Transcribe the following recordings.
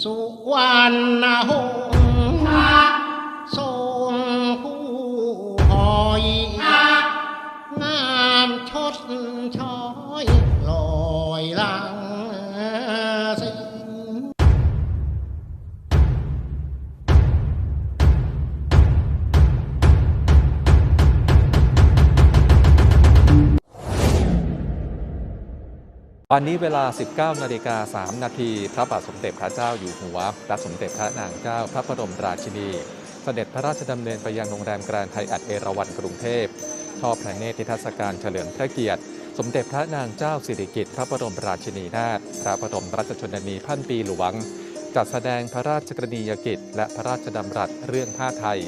สุวรรณหง วันนี้เวลา 19นาฬิกา3นาทีพระบาทสมเด็จพระเจ้าอยู่หัวและสมเด็จพระนางเจ้าพระบรมราชินี เสด็จพระราชดำเนินไปยังโรงแรมแกรนด์ไทยอัดเอราวันกรุงเทพทอดพระเนตรนิทรรศการเฉลิมพระเกียรติ สมเด็จพระนางเจ้าสิริกิติ์พระบรมราชินีนาถพระบรมราชชนนีพันปีหลวงจัดแสดงพระราชกรณียกิจ และพระราชดำรัสเรื่องผ้าไทย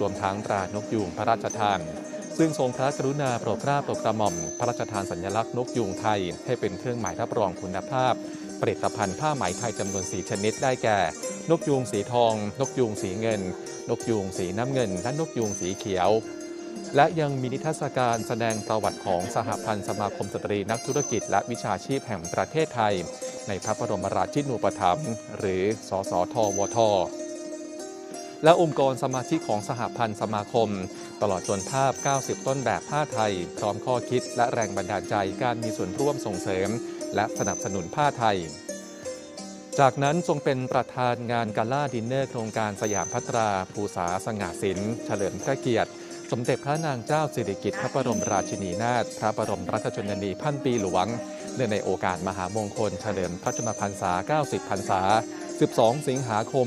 รวมทั้งตรานกยูงพระราชทาน ซึ่งทรงพระกรุณาโปรดเกล้าโปรดกระหม่อม พระราชทานสัญลักษณ์นกยูงไทย ให้เป็นเครื่องหมายรับรองคุณภาพ ผลิตภัณฑ์ผ้าไหมไทยจำนวนสีชนิดได้แก่ นกยูงสีทอง นกยูงสีเงิน นกยูงสีน้ำเงิน และนกยูงสีเขียว และยังมีนิทรรศการแสดงประวัติของสหพันธ์สมาคมสตรีนักธุรกิจ และวิชาชีพแห่งประเทศไทย ในพระบรมราชินูปถัมภ์หรือ สสทวท และองค์กรสมาชิกของสหพันธ์สมาคม ตลอดจนภาพ 90 ต้นแบบผ้าไทย พร้อมข้อคิดและแรงบันดาลใจการมีส่วนร่วมส่งเสริม และสนับสนุนผ้าไทย จากนั้นทรงเป็นประธานงานกาล่าดินเนอร์โครงการสยามพัตรา ภูษาสง่าสินเฉลิมพระเกียรติ สมเด็จพระนางเจ้าสิริกิติ์พระบรมราชินีนาถพระบรมราชชนนีพันปีหลวงเนื่องในโอกาสมหามงคลเฉลิมพระชนมพรรษา 90 พรรษา 12 สิงหาคม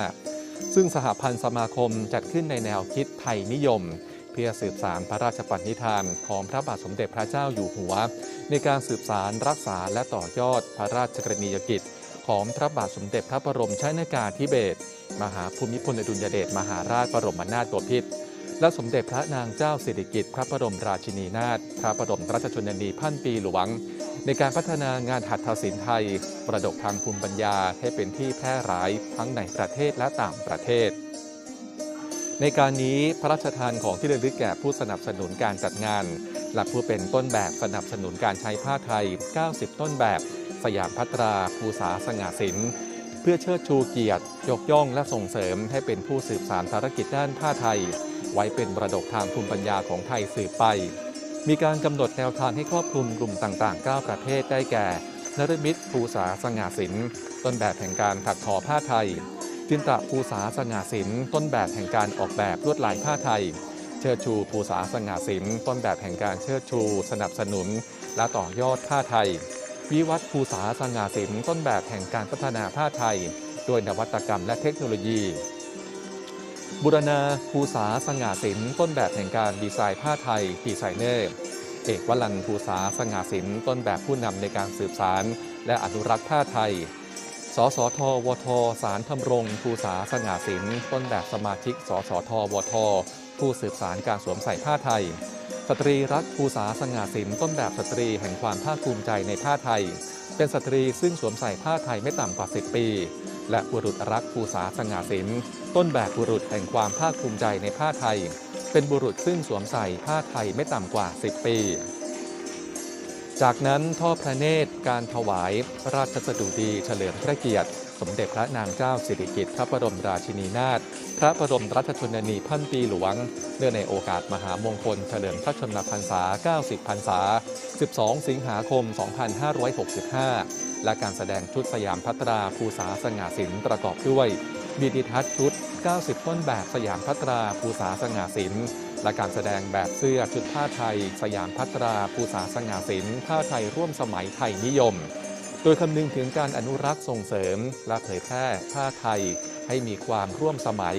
2565 ซึ่งสหพันธ์สมาคมจัดขึ้นในแนวคิดไทยนิยม เพื่อสืบสารพระราชปณิธานของพระบาทสมเด็จพระเจ้าอยู่หัว ในการสืบสารรักษาและต่อยอดพระราชกรณียกิจ ของพระบาทสมเด็จพระบรมชนากาธิเบศรมหาภูมิพลอดุลยเดชมหาราชบรมนาถบพิตร และสมเด็จพระนางเจ้าสิริกิติ์พระบรมราชินีนาถพระบรมราชชนนีพันปีหลวง ในการพัฒนางานหัตถศิลป์ไทย ประดกทางภูมิปัญญาให้เป็นที่แพร่หลายทั้งในประเทศและต่างประเทศ ในการนี้พระราชทานของที่ระลึกแก่ผู้สนับสนุนการจัดงานและผู้เป็นต้นแบบสนับสนุนการใช้ผ้าไทย 90 ต้นแบบ สยามพัตราภูษาสง่าสินเพื่อเชิดชูเกียรติ ยกย่องและส่งเสริมให้เป็นผู้สืบสารภารกิจด้านผ้าไทย ไว้เป็นมรดกทางภูมิปัญญาของไทยสืบไป มีการกำหนดแนวทางให้ครอบคลุมกลุ่มต่างๆ 9 ประเทศได้แก่นรมิตภูษาสง่าสินต้นแบบแห่งการถักทอผ้าไทย จินตะภูษาสง่าสินต้นแบบแห่งการออกแบบลวดลายผ้าไทย เชิดชูภูษาสง่าสินต้นแบบแห่งการเชิดชู สนับสนุน และต่อยอดผ้าไทย วิวัฒน์ภูษาสง่าสินต้นแบบแห่งการพัฒนาผ้าไทยโดยนวัตกรรมและเทคโนโลยี บุรณาภูษาสง่าสินต้นแบบแห่งการดีไซน์ผ้าไทยดีไซเนอร์เอกวลันภูษาสง่าสินต้นแบบผู้นำในการสืบสาร และอนุรักษ์ผ้าไทย สสทวท สารทำรงภูษาสง่าสินต้นแบบสมาชิก สสทวท ผู้สืบสารการสวมใส่ผ้าไทย สตรีรักภูษาสง่าสินต้นแบบสตรีแห่งความภาคภูมิใจในผ้าไทย เป็นสตรีซึ่งสวมใส่ผ้าไทยไม่ต่ำกว่า 10 ปี และบุรุษรักภูษาสง่าสินต้นแบบบุรุษแห่งความภาคภูมิใจในผ้าไทย เป็นบุรุษซึ่งสวมใส่ผ้าไทยไม่ต่ำกว่า 10 ปี จากนั้นทอดพระเนตรการถวายระราชสดุดีเฉลิมพระเกียรติ สมเด็จพระนางเจ้าสิริกิติ์พระบรมราชินีนาถพระบรมราชชนนีพันปีหลวงเนื่องในโอกาสมหามงคลเฉลิมพระชนมพรรษา 90 พรรษา 12 สิงหาคม 2565 และการแสดงชุดสยามพัตราภูษาสง่าสินประกอบด้วยมีดิทัศน์ชุด 90 ต้นแบบสยามพัตราภูษาสง่าสินและการแสดงแบบเสื้อชุดผ้าไทย สยามพัตราภูษาสง่าสินผ้าไทยร่วมสมัยไทยนิยม โดยคำนึงถึงการอนุรักษ์ส่งเสริม และเผยแพร่ผ้าไทย ให้มีความร่วมสมัย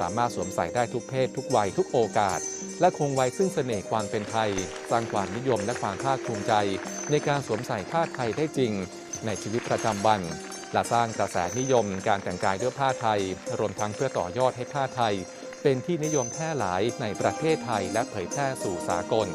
สามารถสวมใส่ได้ทุกเพศ ทุกวัยทุกโอกาส และคงไว้ซึ่งเสน่ห์ความเป็นไทย สร้างความนิยมและความภาคภูมิใจ ในการสวมใส่ผ้าไทยได้จริง ในชีวิตประจำวันและสร้างกระแสนิยมการแต่งกายด้วยผ้าไทย รวมทั้งเพื่อต่อยอดให้ผ้าไทย เป็นที่นิยมแพร่หลายในประเทศไทยและเผยแพร่สู่สากล